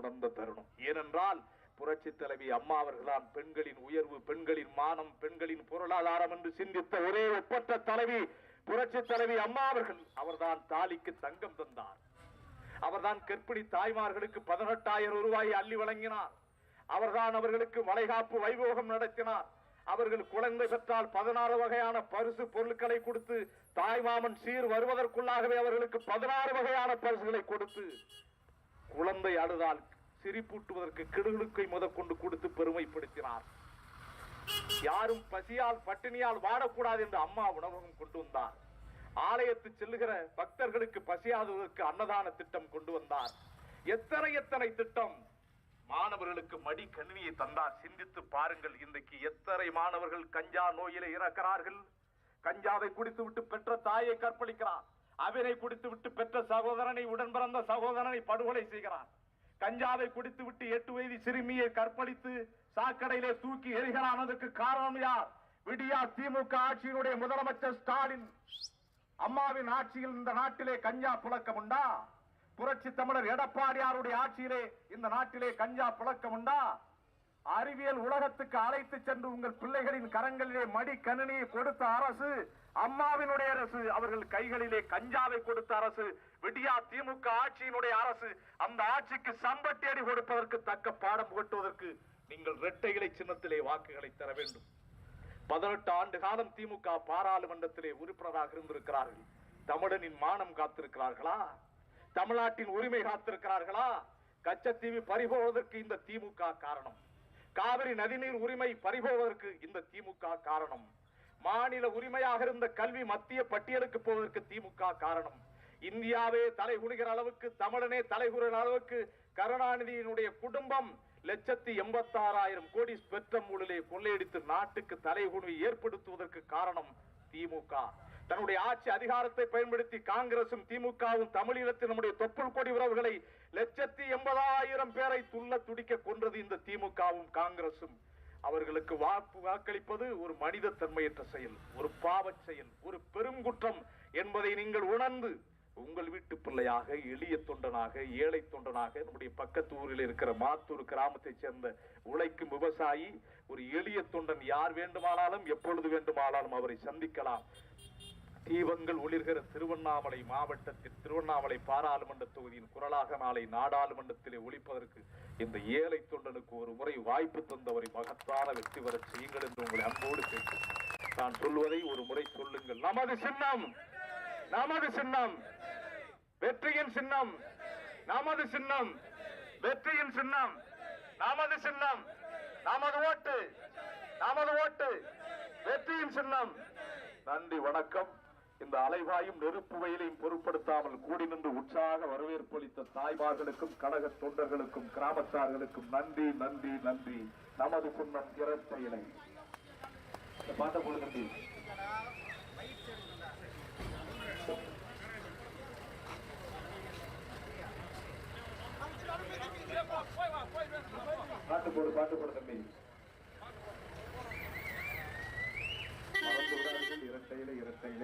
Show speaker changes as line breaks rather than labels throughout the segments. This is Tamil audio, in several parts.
உணர்ந்த தருணம். ஏனென்றால் புரட்சி தலைவி அம்மா அவர்கள்தான் பெண்களின் உயர்வு பெண்களின் மானம் பெண்களின் பொருளாதாரம் என்று சிந்தித்த ஒரே ஒப்பற்ற தலைவி புரட்சி தலைவி அம்மா அவர்கள். அவர்தான் தாலிக்கு தங்கம் தந்தார். அவர்தான் கற்பிணி தாய்மார்களுக்கு பதினெட்டாயிரம் ரூபாயை அள்ளி வழங்கினார். அவர்தான் அவர்களுக்கு வளைகாப்பு வைபோகம் நடத்தினார். அவர்கள் குழந்தை பெற்றால் பதினாறு வகையான பரிசு பொருட்களை கொடுத்து தாய்மாமன் சீர் வருவதற்குள்ளாகவே அவர்களுக்கு பதினாறு வகையான பரிசுகளை கொடுத்து குழந்தை அழுதால் சிரிப்பூட்டுவதற்கு கிடுகிடுக்கை முதற்கொண்டு கொடுத்து பெருமைப்படுத்தினார். யாரும் பசியால் பட்டினியால் வாடக்கூடாது என்று அம்மா உணவகம் கொண்டு வந்தார். ஆலயத்து செல்லுகிற பக்தர்களுக்கு பசியாததற்கு அன்னதான திட்டம் கொண்டு வந்தார். எத்தனை எத்தனை திட்டம்? மாணவர்களுக்கு மடி கணினியை தந்தார். சிந்தித்து பாருங்கள் இன்றைக்கு எத்தனை மாணவர்கள் கஞ்சா நோயில இறக்கிறார்கள்? கஞ்சாவை குடித்துவிட்டு பெற்ற தாயை கற்பழிக்கிறார். அவரை குடித்துவிட்டு பெற்ற சகோதரனை உடன் பிறந்த சகோதரனை படுகொலை செய்கிறான். கஞ்சாவை குடித்துவிட்டு எட்டு வயது சிறுமியை கற்பழித்து சாக்கடையிலே தூக்கி எரிகிறானதுக்கு காரணம் யார்? விடியா திமுக ஆட்சியினுடைய முதலமைச்சர் ஸ்டாலின். அம்மாவின் ஆட்சியில் இந்த நாட்டிலே கஞ்சா புழக்கம் உண்டா? புரட்சி தமிழர் எடப்பாடியாருடைய ஆட்சியிலே இந்த நாட்டிலே கஞ்சா புழக்கம் உண்டா? அறிவியல் உலகத்துக்கு அழைத்து சென்று உங்கள் பிள்ளைகளின் கரங்களிலே மடி கணினியை கொடுத்த அரசு அம்மாவினுடைய அரசு அவர்கள் கைகளிலே கஞ்சாவை கொடுத்த அரசு விடியா திமுக ஆட்சியினுடைய அரசு அந்த ஆட்சிக்கு சம்பட்டி அடி கொடுப்பதற்கு தக்க பாடம் புகட்டுவதற்கு நீங்கள் இரட்டை இலை சின்னத்திலே வாக்குகளை தர வேண்டும். பதினெட்டு ஆண்டு காலம் திமுக பாராளுமன்றத்திலே உறுப்பினராக இருந்திருக்கிறார்கள். தமிழனின் மானம் காத்திருக்கிறார்களா? தமிழ்நாட்டின் உரிமை காத்திருக்கிறார்களா? கச்சத்தீவு பறிபோவதற்கு இந்த திமுக காரணம். காவிரி நதிநீர் உரிமை பறிபோவதற்கு இந்த திமுக காரணம். மாநில உரிமையாக இருந்த கல்வி மத்திய பட்டியலுக்கு போவதற்கு திமுக காரணம். இந்தியாவே தலை அளவுக்கு தமிழனே தலை அளவுக்கு கருணாநிதியினுடைய குடும்பம் லட்சத்தி எண்பத்தாறாயிரம் கோடி ஸ்பெக்ட்ரம் ஊழலை கொள்ளையடித்து நாட்டுக்கு தலைகுனிவை ஏற்படுத்துவதற்கு காரணம் திமுக. தன்னுடைய ஆட்சி அதிகாரத்தை பயன்படுத்தி காங்கிரசும் திமுகவும் தமிழீழத்தில் நம்முடைய தொப்புள் கொடி உறவுகளை லட்சத்தி எண்பதாயிரம் பேரை துள்ள துடிக்க கொன்றது இந்த திமுகவும் காங்கிரசும். அவர்களுக்கு வாக்கு வாக்களிப்பது ஒரு மனித தன்மையற்ற செயல் ஒரு பாவச் செயல் ஒரு பெருங்குற்றம் என்பதை நீங்கள் உணர்ந்து உங்கள் வீட்டு பிள்ளையாக எளிய தொண்டனாக ஏழை தொண்டனாக நம்முடைய பக்கத்து ஊரில் இருக்கிற மாத்தூர் கிராமத்தைச் சேர்ந்த உழைக்கும் விவசாயி ஒரு எளிய தொண்டன் யார் வேண்டுமானாலும் எப்பொழுது வேண்டுமானாலும் அவரை சந்திக்கலாம். தீபங்கள் ஒளிர்கிற திருவண்ணாமலை மாவட்டத்தில் திருவண்ணாமலை பாராளுமன்ற தொகுதியின் குரலாக நாளை நாடாளுமன்றத்திலே ஒழிப்பதற்கு இந்த ஏழை தொண்டனுக்கு ஒரு முறை வாய்ப்பு தந்தவரை மகத்தான வெற்றி பெற செய்யுங்கள் என்று உங்களை அன்போடு கேட்கிறேன் நான் சொல்வதை ஒரு முறை சொல்லுங்கள். நமது சின்னம் நமது சின்னம் வெற்றியின் சின்னம் நமது சின்னம் வெற்றியின் சின்னம் நமது சின்னம் நமது ஓட்டு நமது ஓட்டு வெற்றியின் சின்னம். நன்றி வணக்கம். இந்த அலைவாயும் நெருப்பு வயலையும் பொருட்படுத்தாமல் கூடி நின்று உற்சாக வரவேற்பு அளித்த தாய்மார்களுக்கும் கழக தொண்டர்களுக்கும் கிராமத்தார்களுக்கும் நன்றி நன்றி நன்றி. நமது சின்னம் இரட்டை இலை. பாட்டை போடு பாட்டு போடு பாட்டு போடு தம்பி. இரட்டையில இரட்டையில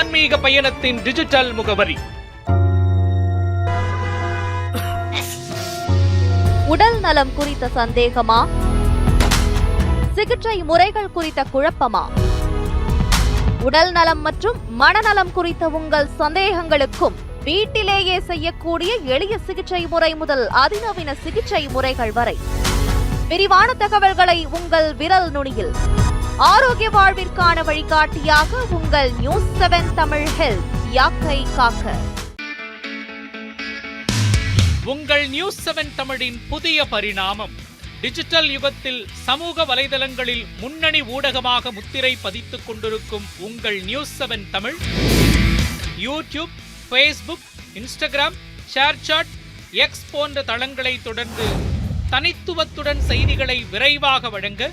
ஆன்மீக பயணத்தின் டிஜிட்டல் முகவரி.
உடல் நலம் குறித்த சந்தேகமா? சிகிச்சை முறைகள் குறித்த குழப்பமா? உடல் நலம் மற்றும் மனநலம் குறித்த உங்கள் சந்தேகங்களுக்கும் வீட்டிலேயே செய்யக்கூடிய எளிய சிகிச்சை முறை முதல் அதிநவீன சிகிச்சை முறைகள் வரை. விரிவான தகவல்களை உங்கள் விரல் நுனியில். ஆரோக்கிய வாழ்விற்கான வழிகாட்டியாக உங்கள் நியூஸ் செவன் தமிழ் ஹெல்த் யாக்கை காக்க.
உங்கள் நியூஸ் செவன் தமிழின் புதிய பரிணாமம். டிஜிட்டல் யுகத்தில் சமூக வலைதளங்களில் முன்னணி ஊடகமாக முத்திரை பதித்துக் கொண்டிருக்கும் உங்கள் news seven Tamil. YouTube Facebook Instagram ShareChat X போன்ற தளங்களை தொடர்ந்து தனித்துவத்துடன் செய்திகளை விரைவாக வழங்க